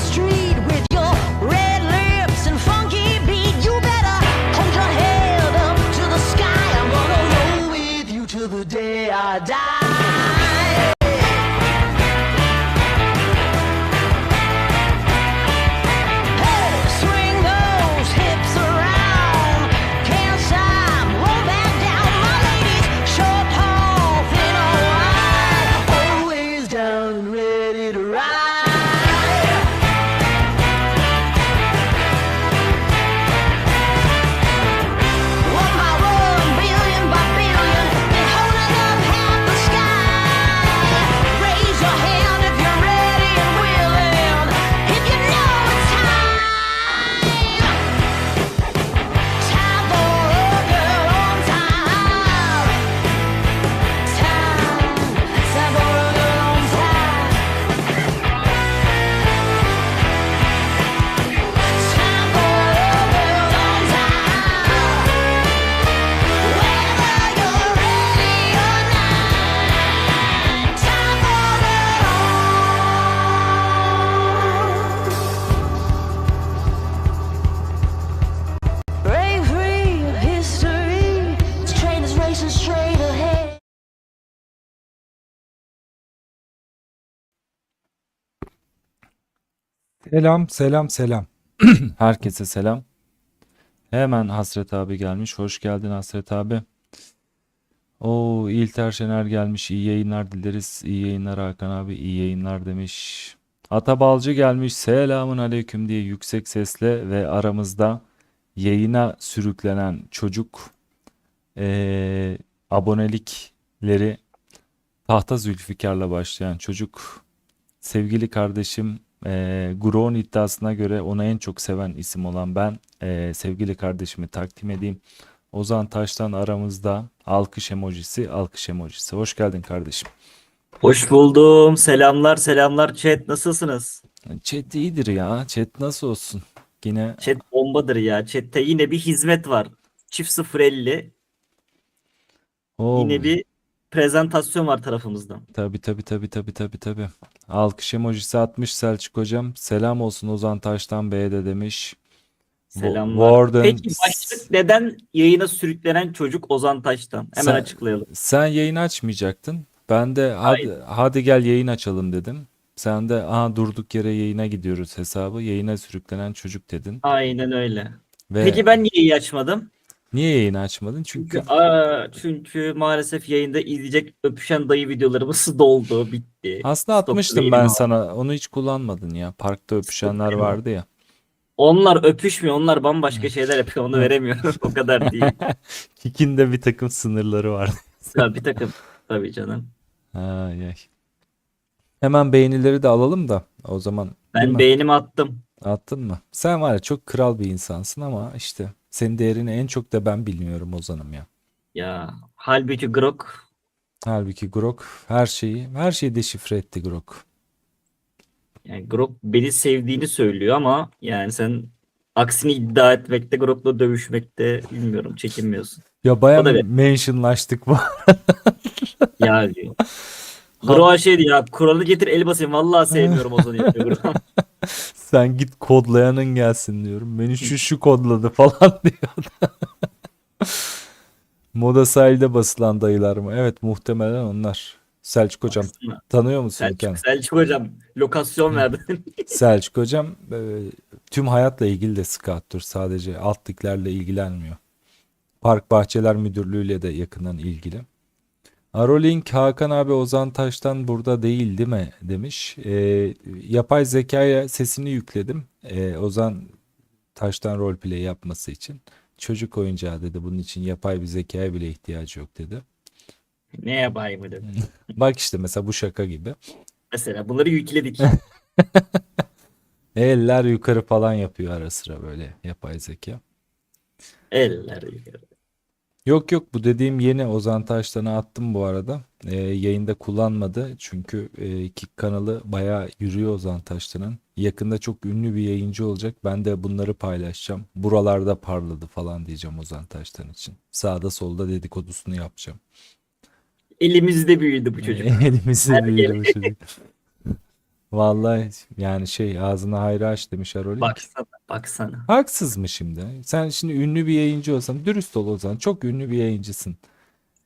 street Selam, selam, selam. Herkese selam. Hemen Hasret abi gelmiş. Hoş geldin Hasret abi. Oo İlter Şener gelmiş. İyi yayınlar dileriz. İyi yayınlar Hakan abi. İyi yayınlar demiş. Atabalcı gelmiş. Selamun aleyküm diye yüksek sesle ve aramızda yayına sürüklenen çocuk eee, abonelikleri Tahta Zülfikar'la başlayan çocuk sevgili kardeşim eee Grown iddiasına göre onu en çok seven isim olan ben eee, sevgili kardeşimi takdim edeyim. Ozan Taş'tan aramızda alkış emojisi, alkış emojisi. Hoş geldin kardeşim. Hoş buldum. Selamlar, selamlar chat. Nasılsınız? Chat iyidir ya. Chat nasıl olsun? Yine Chat bombadır ya. Chat'te yine bir hizmet var. Çift 050. o Yine bir prezentasyon var tarafımızdan. tabi tabi tabi tabi tabi tabi. Alkış emojisi atmış Selçuk hocam. Selam olsun Ozan Taş'tan B'ye de demiş. Selamlar. Warden Peki başlık neden yayına sürüklenen çocuk Ozan Taş'tan? Hemen Sen- açıklayalım. Sen yayın açmayacaktın. Ben de hadi, hadi gel yayın açalım dedim. Sen de aha durduk yere yayına gidiyoruz hesabı. Yayına sürüklenen çocuk dedin. Aynen öyle. Ve Peki ben niye açmadım? Niye yayını açmadın? Çünkü Çünkü, aa, çünkü maalesef yayında izleyecek öpüşen dayı videolarımız doldu, bitti. aslında atmıştım yayını ben var. sana. Onu hiç kullanmadın ya. Parkta öpüşenler yayını var. vardı ya. Onlar öpüşmüyor, onlar bambaşka şeyler yapıyor. Onu veremiyorum. O kadar değil. Kik'in de bir takım sınırları vardı. Ya bir takım tabii canım. Ay, ay. Hemen beğenileri de alalım da o zaman değil Ben mi? beğenimi attım. Attın mı? Sen var ya çok kral bir insansın ama işte senin değerini en çok da ben bilmiyorum Ozan'ım ya. Ya halbuki Grok Halbuki Grok her şeyi her şeyi deşifre etti Grok. yani Grok beni sevdiğini söylüyor ama yani sen aksini iddia etmekte Grok'la dövüşmekte bilmiyorum çekinmiyorsun. Ya baya O da bir- mentionlaştık bu. Ya diyor. Grok'a şey diyor ya kuralı getir el basayım vallahi sevmiyorum o zaman diyor Grok. Sen git kodlayanın gelsin diyorum. Beni şu şu kodladı falan diyor. Moda sahilde basılan dayılar mı? Evet muhtemelen onlar. Selçuk hocam Baksana. tanıyor musun Selçuk, kendini? Selçuk hocam lokasyon verdin. Selçuk hocam e, tüm hayatla ilgili de scout'tur. Sadece alt liglerle ilgilenmiyor. Park Bahçeler Müdürlüğü'yle de yakından ilgili. Arolink Hakan abi Ozan Taş'tan burada değil değil mi demiş. E, yapay zekaya sesini yükledim. E, Ozan Taş'tan roleplay yapması için. Çocuk oyuncağı dedi. Bunun için yapay bir zekaya bile ihtiyacı yok dedi. ne yapayım dedim. Bak işte mesela bu şaka gibi. Mesela bunları yükledik. Eller yukarı falan yapıyor ara sıra böyle yapay zeka. Eller yukarı. Yok yok bu dediğim yeni Ozan Taştan'a attım bu arada. Ee, yayında kullanmadı çünkü e, Kick kanalı bayağı yürüyor Ozan Taştan'ın. Yakında çok ünlü bir yayıncı olacak. Ben de bunları paylaşacağım. Buralarda parladı falan diyeceğim Ozan Taştan için. Sağda solda dedikodusunu yapacağım. Elimizde büyüdü bu çocuk. Elimizde büyüdü bu çocuk. Vallahi yani şey ağzına hayra aç demiş Arolink. Baksana, baksana. Haksız mı şimdi? Sen şimdi ünlü bir yayıncı olsan dürüst ol o zaman. Çok ünlü bir yayıncısın.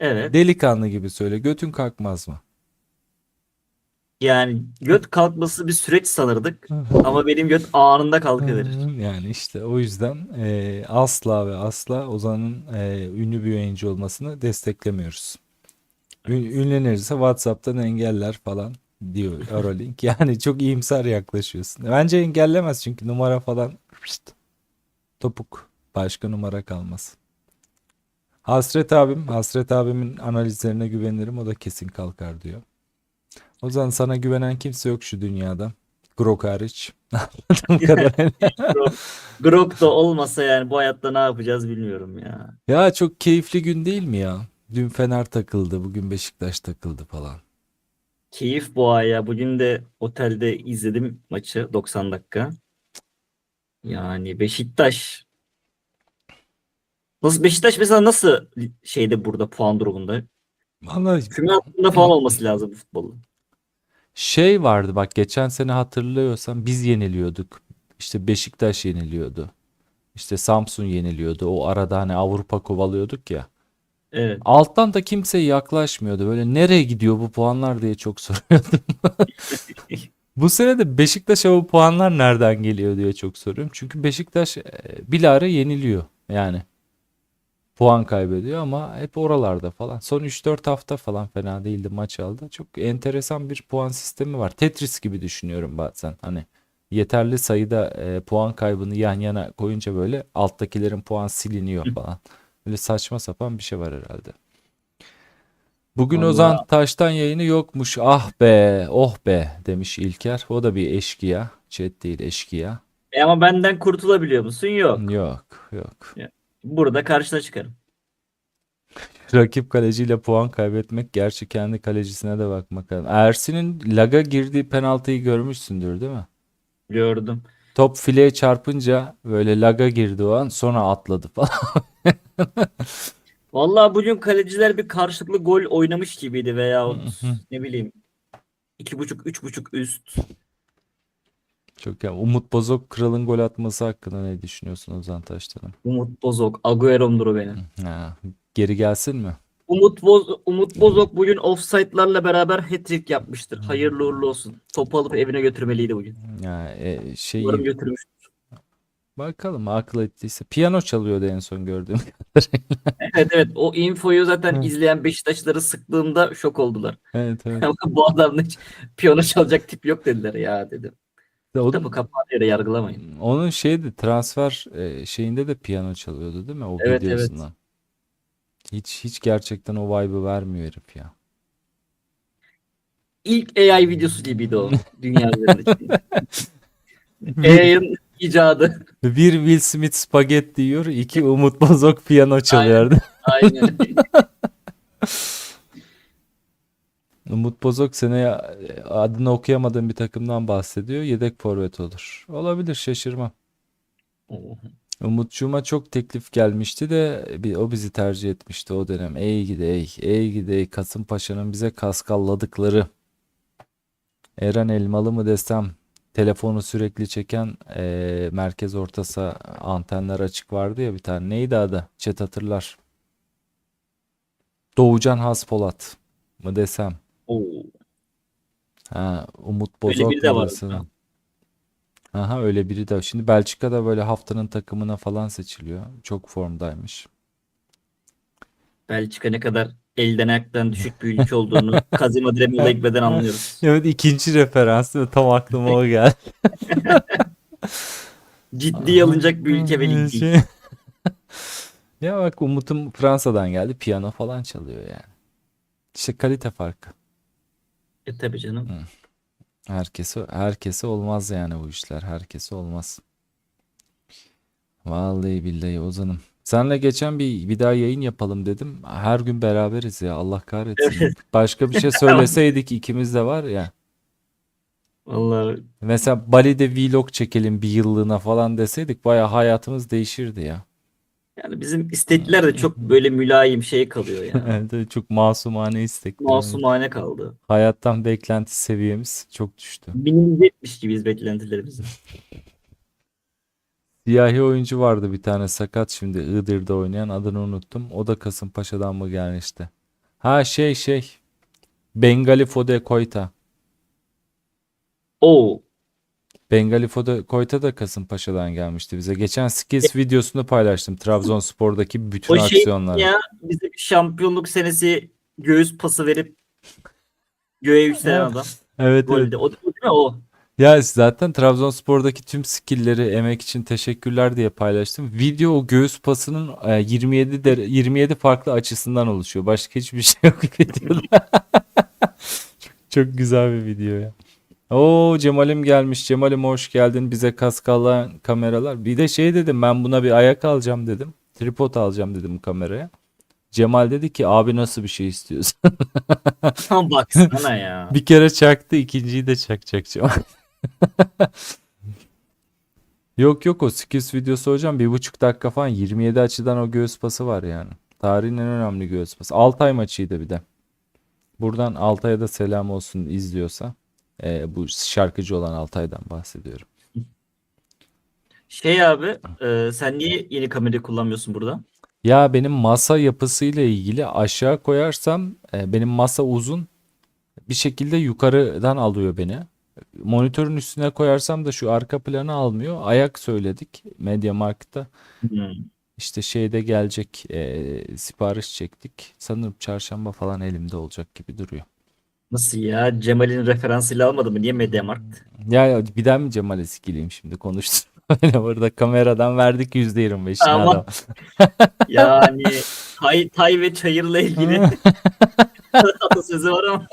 Evet. Delikanlı gibi söyle. Götün kalkmaz mı? Yani göt kalkması bir süreç sanırdık ama benim göt anında kalkıverir. Yani işte o yüzden e, asla ve asla Ozan'ın e, ünlü bir yayıncı olmasını desteklemiyoruz. Ün- ünlenirse WhatsApp'tan engeller falan diyor Arolink. Yani çok iyimser yaklaşıyorsun. Bence engellemez çünkü numara falan pşt, topuk. Başka numara kalmaz. Hasret abim, Hasret abimin analizlerine güvenirim. O da kesin kalkar diyor. Ozan sana güvenen kimse yok şu dünyada. Grok hariç. Grok, Grok da olmasa yani bu hayatta ne yapacağız bilmiyorum ya. Ya çok keyifli gün değil mi ya? Dün Fener takıldı, bugün Beşiktaş takıldı falan. Keyif bu ay ya. Bugün de otelde izledim maçı 90 dakika. Yani Beşiktaş Nasıl Beşiktaş mesela nasıl şeyde burada puan durumunda? Vallahi Küme hattında falan olması lazım bu futbolun. şey vardı bak geçen sene hatırlıyorsan biz yeniliyorduk. İşte Beşiktaş yeniliyordu. İşte Samsun yeniliyordu. O arada hani Avrupa kovalıyorduk ya. Evet. Alttan da kimse yaklaşmıyordu. Böyle nereye gidiyor bu puanlar diye çok soruyordum. Bu sene de Beşiktaş'a bu puanlar nereden geliyor diye çok soruyorum. Çünkü Beşiktaş e, bilahare yeniliyor. Yani puan kaybediyor ama hep oralarda falan. Son 3-4 hafta falan fena değildi maç aldı. Çok enteresan bir puan sistemi var. Tetris gibi düşünüyorum bazen. Hani yeterli sayıda e, puan kaybını yan yana koyunca böyle alttakilerin puan siliniyor falan. Böyle saçma sapan bir şey var herhalde. Bugün Vallahi- Ozan Taş'tan yayını yokmuş. Ah be, oh be demiş İlker. O da bir eşkıya. Chat değil eşkıya. E ama benden kurtulabiliyor musun? Yok. Yok, yok. Burada karşına çıkarım. Rakip kaleciyle puan kaybetmek gerçi kendi kalecisine de bakmak lazım. Ersin'in laga girdiği penaltıyı görmüşsündür değil mi? Gördüm. Top fileye çarpınca böyle laga girdi o an sonra atladı falan. Vallahi bugün kaleciler bir karşılıklı gol oynamış gibiydi veya ne bileyim iki buçuk üç buçuk üst. Çok ya Umut Bozok kralın gol atması hakkında ne düşünüyorsun Ozan? Umut Bozok, Agüero'mdur o benim. Ha, geri gelsin mi? Umut Boz Umut Bozok bugün offside'larla beraber hat-trick yapmıştır. Hayırlı uğurlu olsun. Topu alıp evine götürmeliydi bugün. Ya e, şey Umarım götürmüş. bakalım akıl ettiyse piyano çalıyordu en son gördüğüm. Evet evet o infoyu zaten izleyen Beşiktaşları sıktığımda şok oldular. Evet evet. Bu adamda hiç piyano çalacak tip yok dediler ya dedim. O, Tabi kapağı yere yargılamayın. onun şeydi transfer e, şeyinde de piyano çalıyordu değil mi o Evet, evet. Hiç hiç gerçekten o vibe'ı vermiyor herif ya. İlk AI videosu gibiydi o dünya üzerindeki. AI'ın icadı. Bir Will Smith spagetti yiyor, iki Umut Bozok piyano çalıyordu. Aynen. Umut Bozok seneye adını okuyamadığım bir takımdan bahsediyor. Yedek forvet olur. Olabilir şaşırmam. Umutçuğuma çok teklif gelmişti de bir, o bizi tercih etmişti o dönem. Ey gidi ey, ey gidi ey Kasımpaşa'nın bize kaskalladıkları. Eren Elmalı mı desem telefonu sürekli çeken eee, merkez ortası antenler açık vardı ya bir tane. Neydi adı? Chat hatırlar. Doğucan Haspolat mı desem. Oo. Ha, Umut Bozok biri de mu var. desem. Aha öyle biri de. Şimdi Belçika'da böyle haftanın takımına falan seçiliyor. Çok formdaymış. Belçika ne kadar elden ayaktan düşük bir ülke olduğunu Kazım Adremil'e gitmeden anlıyoruz. Evet ikinci referans? Tam aklıma o geldi. Ciddiye alınacak bir ülke ve lig. Şey- Ya bak Umut'um Fransa'dan geldi. Piyano falan çalıyor yani. İşte kalite farkı. E tabii canım. Herkese herkese olmaz yani bu işler. Herkese olmaz. Vallahi billahi Ozan'ım. Senle geçen bir bir daha yayın yapalım dedim. Her gün beraberiz ya. Allah kahretsin. Başka bir şey söyleseydik ikimiz de var ya. Vallahi Mesela Bali'de vlog çekelim bir yıllığına falan deseydik baya hayatımız değişirdi ya. Yani bizim istekler de çok böyle mülayim şey kalıyor yani. Evet, evet, çok masumane istekler. Masumane kaldı. Hayattan beklenti seviyemiz çok düştü. Minimize etmiş gibiyiz beklentilerimizi. Siyahi oyuncu vardı bir tane sakat şimdi Iğdır'da oynayan adını unuttum. O da Kasımpaşa'dan mı gelmişti? Ha şey şey. Bengali Fode Koyta. Oo. Bengali Fode Koyta da Kasımpaşa'dan gelmişti bize. Geçen skills videosunu paylaştım. Trabzonspor'daki bütün O şey aksiyonları. ya bize bir şampiyonluk senesi göğüs pası verip göğe yükselen Evet. adam. Evet evet. Golde. O, o değil mi o? Ya zaten Trabzonspor'daki tüm skill'leri emek için teşekkürler diye paylaştım. Video o göğüs pasının e, 27 dere- 27 farklı açısından oluşuyor. Başka hiçbir şey yok videoda. çok güzel bir video ya. Oo Cemal'im gelmiş. Cemal'im hoş geldin. Bize kaskalan kameralar. Bir de şey dedim ben buna bir ayak alacağım dedim. Tripod alacağım dedim kameraya. Cemal dedi ki abi nasıl bir şey istiyorsun? Baksana ya. Bir kere çaktı, ikinciyi de çakacak Cemal. Yok yok o skills videosu hocam bir buçuk dakika falan 27 açıdan o göğüs pası var yani. Tarihin en önemli göğüs pası. Altay maçıydı bir de. Buradan Altay'a da selam olsun izliyorsa. Ee, bu şarkıcı olan Altay'dan bahsediyorum. Şey abi e, sen niye yeni kamerayı kullanmıyorsun burada? Ya benim masa yapısıyla ilgili aşağı koyarsam e, benim masa uzun bir şekilde yukarıdan alıyor beni. Monitörün üstüne koyarsam da şu arka planı almıyor. Ayak söyledik MediaMarkt'ta. Hmm. İşte şeyde gelecek e, sipariş çektik. Sanırım çarşamba falan elimde olacak gibi duruyor. Nasıl ya? Cemal'in referansıyla almadı mı? Niye Mediamarkt? Ya, ya bir daha mı Cemal Eskiliyim şimdi konuştum. Öyle burada kameradan verdik %25'ini Ama- adam. Yani tay, tay ve çayırla ilgili atasözü var ama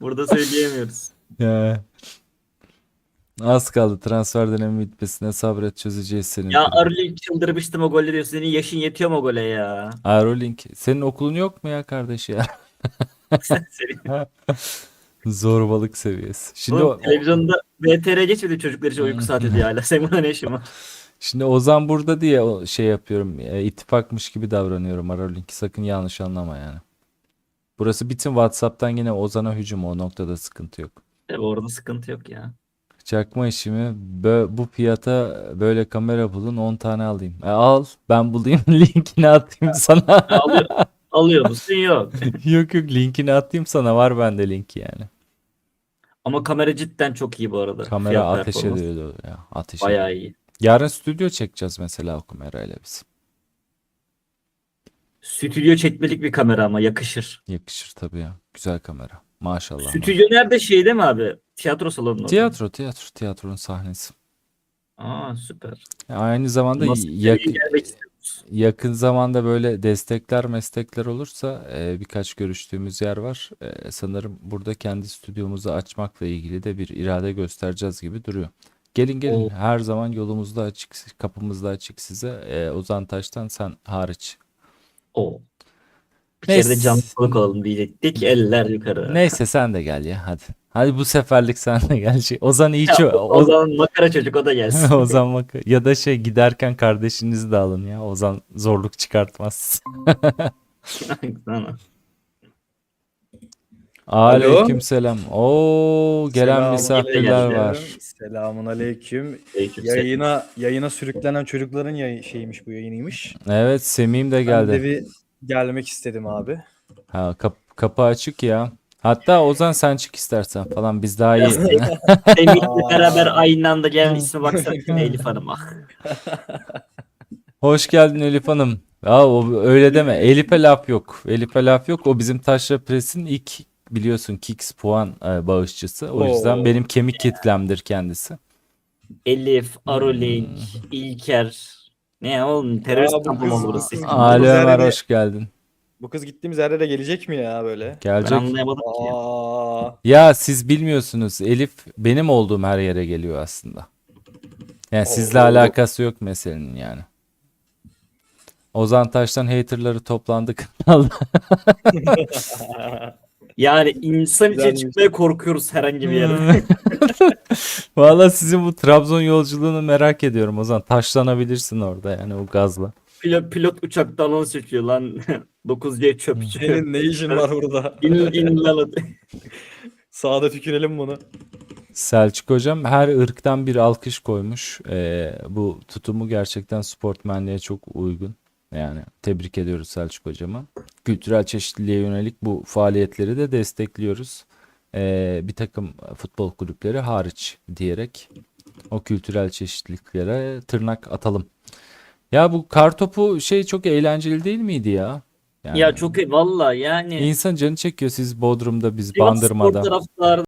burada söyleyemiyoruz. Ya. Az kaldı transfer dönemi bitmesine sabret çözeceğiz senin. Ya kulübü. Arlink çıldırmıştım o golle diyor. Senin yaşın yetiyor mu o gole ya? Aerolink. Senin okulun yok mu ya kardeş ya? Senin- Zorbalık seviyesi. Şimdi Oğlum, o- televizyonda VTR geçmedi çocuklar için uyku saati diye hala. Sen buna ne işin var? şimdi Ozan burada diye şey yapıyorum. E, ittifakmış gibi davranıyorum Aerolink'i. Sakın yanlış anlama yani. Burası bütün WhatsApp'tan yine Ozan'a hücum o noktada sıkıntı yok. E, orada sıkıntı yok ya. Çakma işimi bö- bu fiyata böyle kamera bulun 10 tane alayım. E, al ben bulayım linkini atayım sana. Alıyor, alıyor musun? Yok. Yok yok linkini atayım sana var bende linki yani. Ama kamera cidden çok iyi bu arada. Kamera Fiyat ateş performans ediyor ya. Ateş ediyor. Bayağı iyi. Yarın stüdyo çekeceğiz mesela o kamerayla biz. Stüdyo çekmelik bir kamera ama yakışır. Yakışır tabii ya. Güzel kamera. Maşallah. Stüdyo nerede şeyde mi abi? Tiyatro salonunda. Tiyatro, tiyatro, tiyatronun sahnesi. Aa süper. Aynı zamanda Nasıl yak- gelmek? Yakın zamanda böyle destekler, meslekler olursa e, birkaç görüştüğümüz yer var. E, sanırım burada kendi stüdyomuzu açmakla ilgili de bir irade göstereceğiz gibi duruyor. Gelin gelin. Oo. Her zaman yolumuzda açık, kapımızda açık size. E, Ozan Taş'tan sen hariç. Oo. Bir Neyse. kere de canlı konuk olalım diyecektik. Eller yukarı. Neyse sen de gel ya hadi. Hadi bu seferlik sen de gel. Şey, Ozan iyi Ya, ço- o, o zaman makara çocuk o da gelsin. Ozan bak ya da şey giderken kardeşinizi de alın ya. Ozan zorluk çıkartmaz. Sana. Aleykümselam. Oo gelen Selam, misafirler geldi. var. Selamun aleyküm. Aleykümselam. Yayına yayına sürüklenen çocukların yayı, şeymiş bu yayınıymış. Evet Semih'im de Ben de geldi. bir gelmek istedim abi. Ha kap- kapı açık ya. Hatta Ozan sen çık istersen falan biz daha iyi. Semih'le beraber aynı anda gelen isme baksana Elif Hanım. Ah. Hoş geldin Elif Hanım. Ya o öyle deme. Elif'e laf yok. Elif'e laf yok. O bizim Taşra Press'in ilk biliyorsun Kicks puan e, bağışçısı. O yüzden Oo. benim kemik kitlemdir kendisi. Elif, Arolink, İlker. Ne oğlum terörist Aa, bu kampı kız- mı burası? güzel Ömer hoş geldin. Bu kız gittiğimiz yerde de gelecek mi ya böyle? Ben Gelecek. anlayamadım ki. Aa, Ya siz bilmiyorsunuz. Elif benim olduğum her yere geliyor aslında. Yani sizle Oo. alakası yok meselenin yani. Ozan Taş'tan haterları toplandık. Yani insan içe Güzelmiş. çıkmaya korkuyoruz herhangi bir yere. Valla sizin bu Trabzon yolculuğunu merak ediyorum Ozan. Taşlanabilirsin orada yani o gazla. Pilot, pilot uçakta anons çekiyor lan. 9C çöpçü. Senin ne işin var burada? İn, in lan. Sağda tükürelim bunu. Selçuk hocam her ırktan bir alkış koymuş. Ee, bu tutumu gerçekten sportmenliğe çok uygun. Yani tebrik ediyoruz Selçuk hocama. Kültürel çeşitliliğe yönelik bu faaliyetleri de destekliyoruz. Ee, bir takım futbol kulüpleri hariç diyerek o kültürel çeşitliliklere tırnak atalım. Ya bu kartopu şey çok eğlenceli değil miydi ya? Yani Ya çok iyi valla yani. insan canı çekiyor siz Bodrum'da biz Bandırma'da. taraftarı